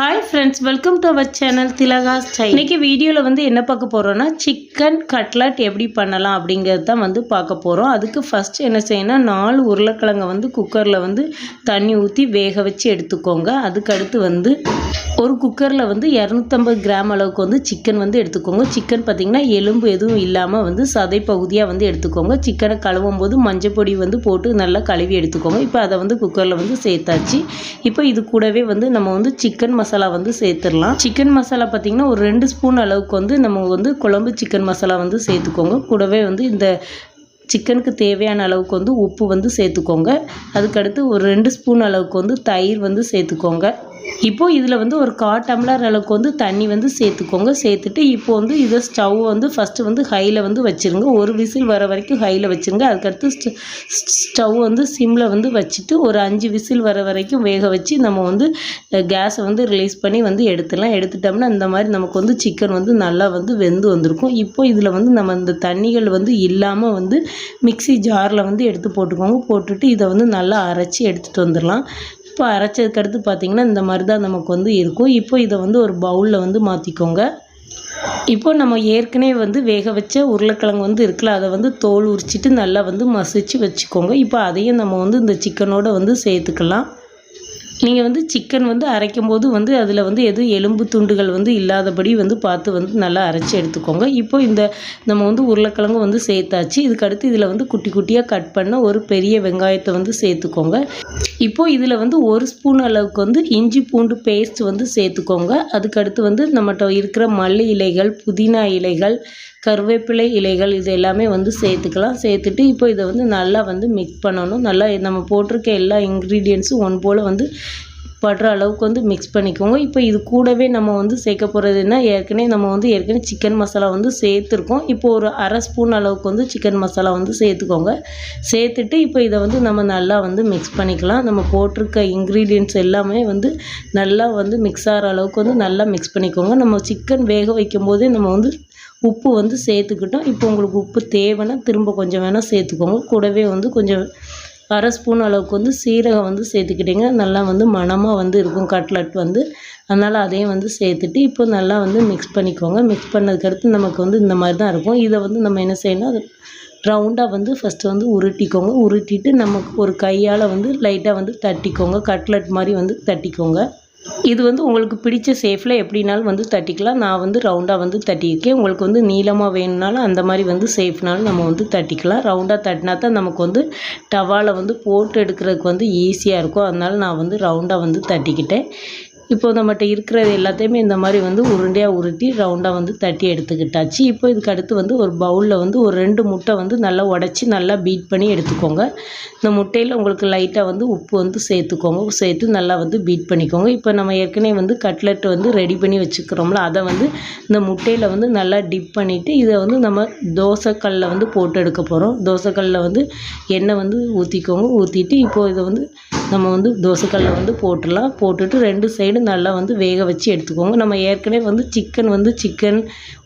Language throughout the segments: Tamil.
Hi friends welcome to our channel Thilaga style இன்னைக்கு வீடியோவில் வந்து என்ன பார்க்க போகிறோன்னா சிக்கன் கட்லட் எப்படி பண்ணலாம் அப்படிங்கிறது தான் வந்து பார்க்க போகிறோம் அதுக்கு ஃபஸ்ட் என்ன செய்யணும்னா நாலு உருளைக்கிழங்கை வந்து குக்கரில் வந்து தண்ணி ஊற்றி வேக வச்சு எடுத்துக்கோங்க. அதுக்கடுத்து வந்து ஒரு குக்கரில் வந்து இரநூத்தம்பது கிராம் அளவுக்கு வந்து சிக்கன் வந்து எடுத்துக்கோங்க. சிக்கன் பார்த்திங்கன்னா எலும்பு எதுவும் இல்லாமல் வந்து சதை பகுதியாக வந்து எடுத்துக்கோங்க. சிக்கனை கழுவும் போது மஞ்சள் பொடி வந்து போட்டு நல்லா கழுவி எடுத்துக்கோங்க. இப்போ அதை வந்து குக்கரில் வந்து சேர்த்தாச்சு. இப்போ இது கூடவே வந்து நம்ம வந்து சிக்கன் மசாலா மசாலா வந்து சேர்த்துடலாம். சிக்கன் மசாலா பார்த்திங்கன்னா ஒரு ரெண்டு ஸ்பூன் அளவுக்கு வந்து நம்ம வந்து குழம்பு சிக்கன் மசாலா வந்து சேர்த்துக்கோங்க. கூடவே வந்து இந்த சிக்கனுக்கு தேவையான அளவுக்கு வந்து உப்பு வந்து சேர்த்துக்கோங்க. அதுக்கடுத்து ஒரு ரெண்டு ஸ்பூன் அளவுக்கு வந்து தயிர் வந்து சேர்த்துக்கோங்க. இப்போது இதில் வந்து ஒரு கா டம்ளர் அளவுக்கு வந்து தண்ணி வந்து சேர்த்துக்கோங்க. சேர்த்துட்டு இப்போ வந்து இதை ஸ்டவ் வந்து ஃபஸ்ட்டு வந்து ஹையில் வந்து வச்சுருங்க. ஒரு விசில் வர வரைக்கும் ஹையில் வச்சுருங்க. அதுக்கடுத்து ஸ்டவ் வந்து சிம்மில் வந்து வச்சுட்டு ஒரு அஞ்சு விசில் வர வரைக்கும் வேக வச்சு நம்ம வந்து கேஸை வந்து ரிலீஸ் பண்ணி வந்து எடுத்துடலாம். எடுத்துட்டோம்னா இந்த மாதிரி நமக்கு வந்து சிக்கன் வந்து நல்லா வந்து வெந்து வந்திருக்கும். இப்போ இதில் வந்து நம்ம இந்த தண்ணிகள் வந்து இல்லாமல் வந்து மிக்ஸி ஜாரில் வந்து எடுத்து போட்டுக்கோங்க. போட்டுட்டு இதை வந்து நல்லா அரைச்சி எடுத்துகிட்டு வந்துடலாம். இப்போ அரைச்சதுக்கு அடுத்து பார்த்திங்கன்னா இந்த மாதிரி தான் நமக்கு வந்து இருக்கும். இப்போ இதை வந்து ஒரு பவுலில் வந்து மாற்றிக்கோங்க இப்போ நம்ம ஏற்கனவே வந்து வேக வச்ச உருளைக்கிழங்கு வந்து இருக்குல்ல அதை வந்து தோல் உரிச்சிட்டு நல்லா வந்து மசிச்சு வச்சுக்கோங்க. இப்போ அதையும் நம்ம வந்து இந்த சிக்கனோடு வந்து சேர்த்துக்கலாம். நீங்கள் வந்து சிக்கன் வந்து அரைக்கும் போது வந்து அதில் வந்து எதுவும் எலும்பு துண்டுகள் வந்து இல்லாதபடி வந்து பார்த்து வந்து நல்லா அரைச்சி எடுத்துக்கோங்க. இப்போ இந்த நம்ம வந்து உருளைக்கிழங்கு வந்து சேர்த்தாச்சு. இதுக்கடுத்து இதில் வந்து குட்டி குட்டியாக கட் பண்ண ஒரு பெரிய வெங்காயத்தை வந்து சேர்த்துக்கோங்க. இப்போ இதில் வந்து ஒரு ஸ்பூன் அளவுக்கு வந்து இஞ்சி பூண்டு பேஸ்ட் வந்து சேர்த்துக்கோங்க. அதுக்கடுத்து வந்து நம்மகிட்ட இருக்கிற மல்லி இலைகள் புதினா இலைகள் கருவேப்பிலை இலைகள் இது எல்லாமே வந்து சேர்த்துக்கலாம். சேர்த்துட்டு இப்போ இதை வந்து நல்லா வந்து மிக்ஸ் பண்ணணும். நல்லா நம்ம போட்டிருக்க எல்லா இன்க்ரீடியன்ஸும் ஒன் போல் வந்து படுற அளவுக்கு வந்து மிக்ஸ் பண்ணிக்கோங்க இப்போ இது கூடவே நம்ம வந்து சேர்க்க போகிறதுன்னா ஏற்கனவே நம்ம வந்து ஏற்கனவே சிக்கன் மசாலா வந்து சேர்த்துருக்கோம். இப்போ ஒரு அரை ஸ்பூன் அளவுக்கு வந்து சிக்கன் மசாலா வந்து சேர்த்துக்கோங்க. சேர்த்துட்டு இப்போ இதை வந்து நம்ம நல்லா வந்து மிக்ஸ் பண்ணிக்கலாம். நம்ம போட்டிருக்க இன்க்ரீடியன்ட்ஸ் எல்லாமே வந்து நல்லா வந்து மிக்ஸ் ஆகிற அளவுக்கு வந்து நல்லா மிக்ஸ் பண்ணிக்கோங்க. நம்ம சிக்கன் வேக வைக்கும் போதே நம்ம வந்து உப்பு வந்து சேர்த்துக்கிட்டோம். இப்போ உங்களுக்கு உப்பு தேவைன்னா திரும்ப கொஞ்சம் வேணால் சேர்த்துக்கோங்க. கூடவே வந்து கொஞ்சம் அரை ஸ்பூன் அளவுக்கு வந்து சீரகம் வந்து சேர்த்துக்கிட்டிங்க. நல்லா வந்து மணமாக வந்து இருக்கும் கட்லட் வந்து. அதனால் அதையும் வந்து சேர்த்துட்டு இப்போ நல்லா வந்து மிக்ஸ் பண்ணிக்கோங்க. மிக்ஸ் பண்ணதுக்கடுத்து நமக்கு வந்து இந்த மாதிரி தான் இருக்கும். இதை வந்து நம்ம என்ன செய்யணும் அது ரவுண்டாக வந்து ஃபஸ்ட்டு வந்து உருட்டிக்கோங்க. உருட்டிட்டு நமக்கு ஒரு கையால் வந்து லைட்டாக வந்து தட்டிக்கோங்க. கட்லட் மாதிரி வந்து தட்டிக்கோங்க. இது வந்து உங்களுக்கு பிடிச்ச ஷேஃபில் எப்படினாலும் வந்து தட்டிக்கலாம். நான் வந்து ரவுண்டாக வந்து தட்டியிருக்கேன். உங்களுக்கு வந்து நீளமாக வேணும்னாலும் அந்த மாதிரி வந்து சேஃப்னாலும் நம்ம வந்து தட்டிக்கலாம். ரவுண்டாக தட்டினா தான் நமக்கு வந்து டவாவில் வந்து போட்டு எடுக்கிறதுக்கு வந்து ஈஸியாக இருக்கும். அதனால் நான் வந்து ரவுண்டாக வந்து தட்டிக்கிட்டேன். இப்போ நம்மகிட்ட இருக்கிறது எல்லாத்தையுமே இந்த மாதிரி வந்து உருண்டையாக உருட்டி ரவுண்டாக வந்து தட்டி எடுத்துக்கிட்டாச்சு. இப்போ இதுக்கு அடுத்து வந்து ஒரு பவுலில் வந்து ஒரு ரெண்டு முட்டை வந்து நல்லா உடச்சி நல்லா பீட் பண்ணி எடுத்துக்கோங்க. இந்த முட்டையில் உங்களுக்கு லைட்டாக வந்து உப்பு வந்து சேர்த்துக்கோங்க. சேர்த்து நல்லா வந்து பீட் பண்ணிக்கோங்க. இப்போ நம்ம ஏற்கனவே வந்து கட்லெட் வந்து ரெடி பண்ணி வச்சுக்கிறோம்ல அதை வந்து இந்த முட்டையில் வந்து நல்லா டிப் பண்ணிவிட்டு இதை வந்து நம்ம தோசைக்கல்லில் வந்து போட்டு எடுக்க போகிறோம் தோசைக்கல்லில் வந்து எண்ணெய் வந்து ஊற்றிக்கோங்க ஊற்றிட்டு இப்போது இதை வந்து நம்ம வந்து தோசைக்கல்லில் வந்து போட்டுடலாம். போட்டுட்டு ரெண்டு சைடும் நல்லா வந்து வேக வச்சு எடுத்துக்கோங்க. நம்ம ஏற்கனவே வந்து சிக்கன் வந்து சிக்கன்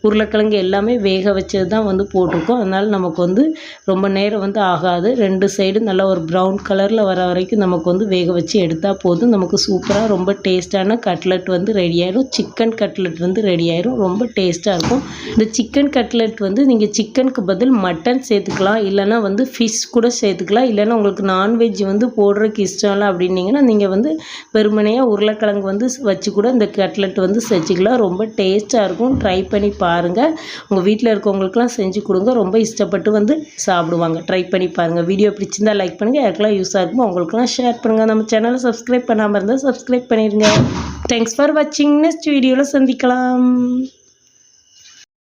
உருளைக்கிழங்கு எல்லாமே வேக வச்சது தான் வந்து போட்டிருக்கோம். அதனால் நமக்கு வந்து ரொம்ப நேரம் வந்து ஆகாது. ரெண்டு சைடு நல்லா ஒரு ப்ரௌன் கலரில் வர வரைக்கும் நமக்கு வந்து வேக வச்சு எடுத்தால் போதும். நமக்கு சூப்பராக ரொம்ப டேஸ்ட்டான கட்லெட் வந்து ரெடி ஆயிடும் சிக்கன் கட்லெட் வந்து ரெடி ஆயிரும். ரொம்ப டேஸ்ட்டாக இருக்கும். இந்த சிக்கன் கட்லெட் வந்து நீங்கள் சிக்கனுக்கு பதில் மட்டன் சேர்த்துக்கலாம். இல்லைனா வந்து ஃபிஷ் கூட சேர்த்துக்கலாம். இல்லைன்னா உங்களுக்கு நான்வெஜ் வந்து போடுறதுக்கு இஷ்டம் இல்லை அப்படின்னீங்கன்னா நீங்கள் வந்து வெறுமனையாக உருளைக்கிழங்கு வந்து வச்சு கூட இந்த கட்லெட் வந்து செஞ்சுக்கலாம். ரொம்ப டேஸ்ட்டாக இருக்கும். ட்ரை பண்ணி பாருங்கள் உங்கள் வீட்டில் இருக்கவங்களுக்குலாம் செஞ்சு கொடுங்க. ரொம்ப இஷ்டப்பட்டு வந்து சாப்பிடுவாங்க. ட்ரை பண்ணி பாருங்கள் வீடியோ பிடிச்சிருந்தா லைக் பண்ணுங்கள் யாருக்கெல்லாம் யூஸாக இருக்குமோ உங்களுக்குலாம் ஷேர் பண்ணுங்கள் நம்ம சேனலை சப்ஸ்கிரைப் பண்ணாமல் இருந்தால் சப்ஸ்கிரைப் பண்ணிடுங்க தேங்க்ஸ் ஃபார் வாட்சிங் நெக்ஸ்ட் வீடியோவில் சந்திக்கலாம்.